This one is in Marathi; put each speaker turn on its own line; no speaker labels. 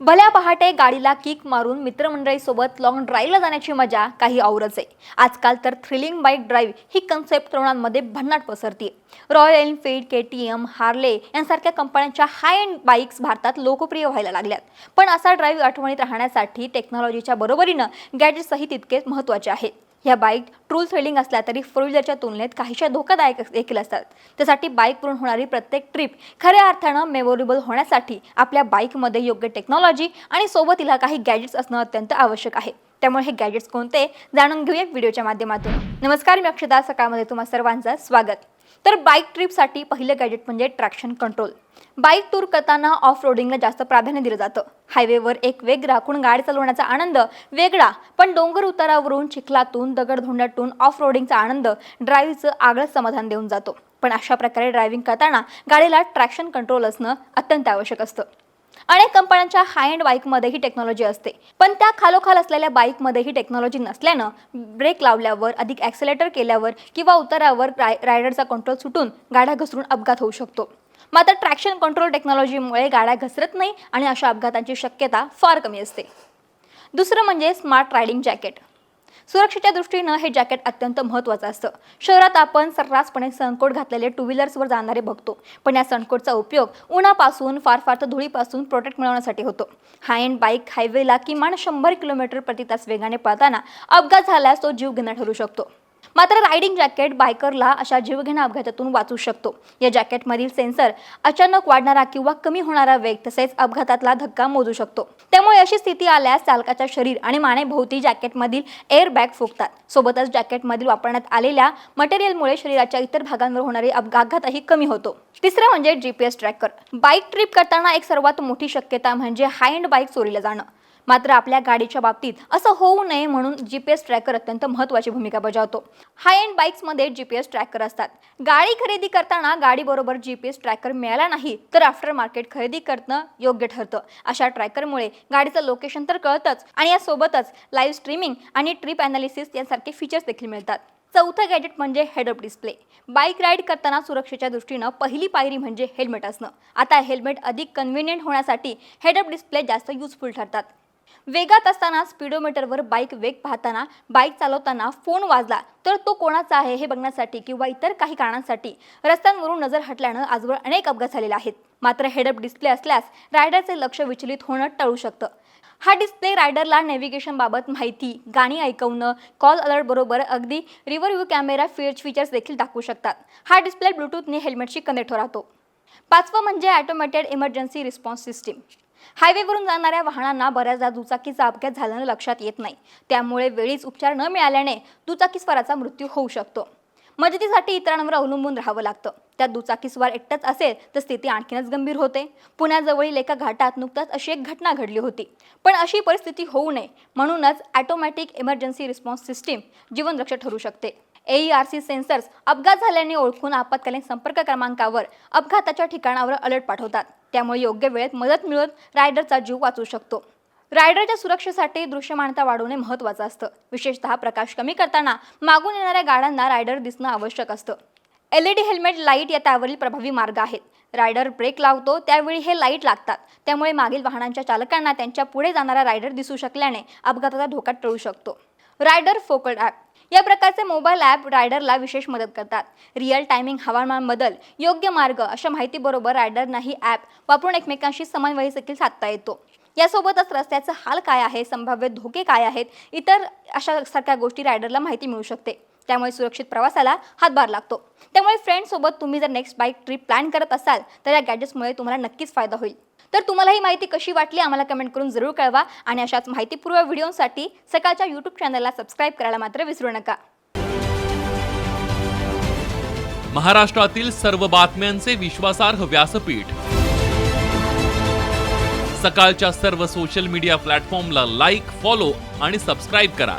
भल्या पहाटे गाडीला किक मारून मित्रमंडळीसोबत लॉंग ड्राईव्हला जाण्याची मजा काही औरच आहे. आजकाल तर थ्रिलिंग बाईक ड्राईव्ह ही कन्सेप्ट तरुणांमध्ये भन्नाट पसरते Royal Enfield K T M Harley यांसारख्या कंपन्यांच्या हाय एंड बाईक्स भारतात लोकप्रिय व्हायला लागल्यात. पण असा ड्राईव्ह आठवणीत राहण्यासाठी टेक्नॉलॉजीच्या बरोबरीनं गॅजेट्सही तितकेच महत्त्वाचे आहेत. ह्या बाईक ट्रूल थ्रिलिंग असल्या तरी फोर व्हीलरच्या तुलनेत काहीशा धोकादायक देखील असतात. त्यासाठी बाईकवरून होणारी प्रत्येक ट्रिप खऱ्या अर्थानं मेमोरेबल होण्यासाठी आपल्या बाईकमध्ये योग्य टेक्नॉलॉजी आणि सोबतीला काही गॅजेट्स असणं अत्यंत आवश्यक आहे. त्यामुळे हे गॅजेट्स कोणते? जाणून घेऊया व्हिडिओच्या माध्यमातून. नमस्कार मी अक्षता. सकाळमध्ये तुम्हा सर्वांचं स्वागत. तर बाईक ट्रिपसाठी पहिलं गॅजेट म्हणजे ट्रॅक्शन कंट्रोल बाईक टूर करताना ऑफ रोडिंगला जास्त प्राधान्य दिलं जातं. हायवेवर एक वेग राखून गाडी चालवण्याचा आनंद वेगळा पण डोंगर उतारावरून चिखलातून दगडधोंड्यातून ऑफ रोडिंगचा आनंद ड्राईव्हचं आगळंच समाधान देऊन जातो. पण अशा प्रकारे ड्रायव्हिंग करताना गाडीला ट्रॅक्शन कंट्रोल असणं अत्यंत आवश्यक असतं. अनेक कंपन्यांच्या हाय अँड बाईकमध्ये ही टेक्नॉलॉजी असते. पण त्या खालोखाल असलेल्या बाईकमध्ये ही टेक्नॉलॉजी नसल्यानं ब्रेक लावल्यावर अधिक ॲक्सिलेटर केल्यावर किंवा उतारावर राय रायडरचा कंट्रोल सुटून गाड्या घसरून अपघात होऊ शकतो. मात्र ट्रॅक्शन कंट्रोल टेक्नॉलॉजीमुळे गाड्या घसरत नाही आणि अशा अपघातांची शक्यता फार कमी असते. दुसरं म्हणजे स्मार्ट रायडिंग जॅकेट सुरक्षेच्या दृष्टीनं हे जॅकेट अत्यंत महत्त्वाचं असतं. शहरात आपण सर्रासपणे सनकोट घातलेले टू व्हीलर्सवर जाणारे बघतो. पण या सनकोटचा उपयोग उन्हापासून फार फार तर धुळीपासून प्रोटेक्ट मिळवण्यासाठी होतो. हाय एंड बाईक हायवेला किमान शंभर किलोमीटर प्रति तास वेगाने पळताना अपघात झाल्यास तो जीव घेणं ठरू शकतो. मात्र रायडिंग जॅकेट बायकरला अशा जीवघेण्या अपघातातून वाचू शकतो. या जॅकेटमधील सेन्सर अचानक वाढणारा किंवा कमी होणारा वेग तसेच अपघातातला धक्का मोजू शकतो. त्यामुळे अशी स्थिती आल्यास चालकाच्या शरीर आणि मानेभोवती जॅकेटमधील एअर बॅग फुगतात. सोबतच जॅकेटमधील वापरण्यात आलेल्या मटेरियलमुळे शरीराच्या इतर भागांवर होणारे अपघातही कमी होतो. तिसरं म्हणजे जीपीएस ट्रॅकर बाईक ट्रिप करताना एक सर्वात मोठी शक्यता म्हणजे हाय एंड बाईक चोरीला जाणं. मात्र आपल्या गाडीच्या बाबतीत असं होऊ नये म्हणून जी पी एस ट्रॅकर अत्यंत महत्त्वाची भूमिका बजावतो. हाय एंड बाईक्समध्ये जी पी एस ट्रॅकर असतात. गाडी खरेदी करताना गाडीबरोबर जी पी एस ट्रॅकर मिळाला नाही तर आफ्टर मार्केट खरेदी करणं योग्य ठरतं. अशा ट्रॅकरमुळे गाडीचं लोकेशन तर कळतंच आणि यासोबतच लाईव्ह स्ट्रीमिंग आणि ट्रिप अनालिसिस यासारखे फीचर्स देखील मिळतात. चौथं गॅजेट म्हणजे हेडअप डिस्प्ले बाईक राईड करताना सुरक्षेच्या दृष्टीनं पहिली पायरी म्हणजे हेल्मेट असणं. आता हेल्मेट अधिक कन्व्हिनियंट होण्यासाठी हेडअप डिस्प्ले जास्त युजफुल ठरतात. वेगात असताना स्पीडोमीटरवर बाईक वेग पाहताना बाईक चालवताना फोन वाजला तर तो कोणाचा आहे हे बघण्यासाठी किंवा इतर काही कारणांसाठी रस्त्यांवरून नजर हटल्यानं आजवर अनेक अपघात झालेले आहेत. मात्र हेडअप डिस्प्ले असल्यास रायडरचे लक्ष विचलित होणं टळू शकतं. हा डिस्प्ले रायडरला नेव्हिगेशन बाबत माहिती गाणी ऐकवणं कॉल अलर्ट बरोबर अगदी river view camera feature features देखील दाखवू शकतात. हा डिस्प्ले ब्लूटूथने हेल्मेटशी कनेक्ट राहतो. पाचवं म्हणजे ॲटोमॅटेड इमर्जन्सी रिस्पॉन्स सिस्टीम हायवेवरून जाणाऱ्या वाहनांना बऱ्याचदा दुचाकीचा अपघात झाल्यानं लक्षात येत नाही. त्यामुळे वेळीच उपचार न मिळाल्याने दुचाकीस्वाराचा मृत्यू होऊ शकतो. मदतीसाठी इतरांवर अवलंबून राहावं लागतं. त्यात दुचाकीस्वार एकटाच असेल तर स्थिती आणखीनच गंभीर होते. पुण्याजवळील एका घाटात नुकताच अशी एक घटना घडली होती. पण अशी परिस्थिती होऊ नये. म्हणूनच ॲटोमॅटिक इमर्जन्सी रिस्पॉन्स सिस्टीम जीवनरक्षक ठरू शकते. E आर सी सेन्सर्स अपघात झाल्याने ओळखून आपत्कालीन संपर्क क्रमांकावर अपघाताच्या ठिकाणावर अलर्ट पाठवतात. त्यामुळे योग्य वेळेत मदत मिळत रायडरचा जीव वाचू शकतो. रायडरच्या सुरक्षेसाठी दृश्यमानता वाढवणे महत्त्वाचं असतं. विशेषतः प्रकाश कमी करताना मागून येणाऱ्या गाड्यांना रायडर दिसणं आवश्यक असतं. L E D helmet light या त्यावरील प्रभावी मार्ग आहेत. रायडर ब्रेक लावतो त्यावेळी हे लाइट लागतात. त्यामुळे मागील वाहनांच्या चालकांना त्यांच्या पुढे जाणारा रायडर दिसू शकल्याने अपघाताचा धोका टळू शकतो. रायडर फोकल ॲप या प्रकारचे मोबाईल ॲप रायडरला विशेष मदत करतात. रिअल टायमिंग हवामान बदल योग्य मार्ग अशा माहितीबरोबर रायडरना ही ॲप वापरून एकमेकांशी समन्वय देखील साधता येतो. यासोबतच रस्त्याचं हाल काय आहे संभाव्य धोके काय आहेत इतर अशा सारख्या गोष्टी रायडरला माहिती मिळू शकते. त्यामुळे सुरक्षित प्रवासाला हातभार लागतो. त्यामुळे फ्रेंडसोबत तुम्ही जर नेक्स्ट बाईक ट्रिप प्लॅन करत असाल तर या गॅजेट्समुळे तुम्हाला नक्कीच फायदा होईल. तर तुम्हाला ही माहिती कशी वाटली आम्हाला कमेंट करून जरूर कळवा आणि अशाच माहितीपूर्व व्हिडिओसाठी सकाळच्या यूट्यूब चॅनलला सबस्क्राईब करायला मात्र विसरू नका.
महाराष्ट्रातील सर्व बातम्यांचे विश्वासार्ह व्यासपीठ. सकाळच्या सर्व सोशल मीडिया प्लॅटफॉर्मला लाईक फॉलो आणि सबस्क्राईब करा.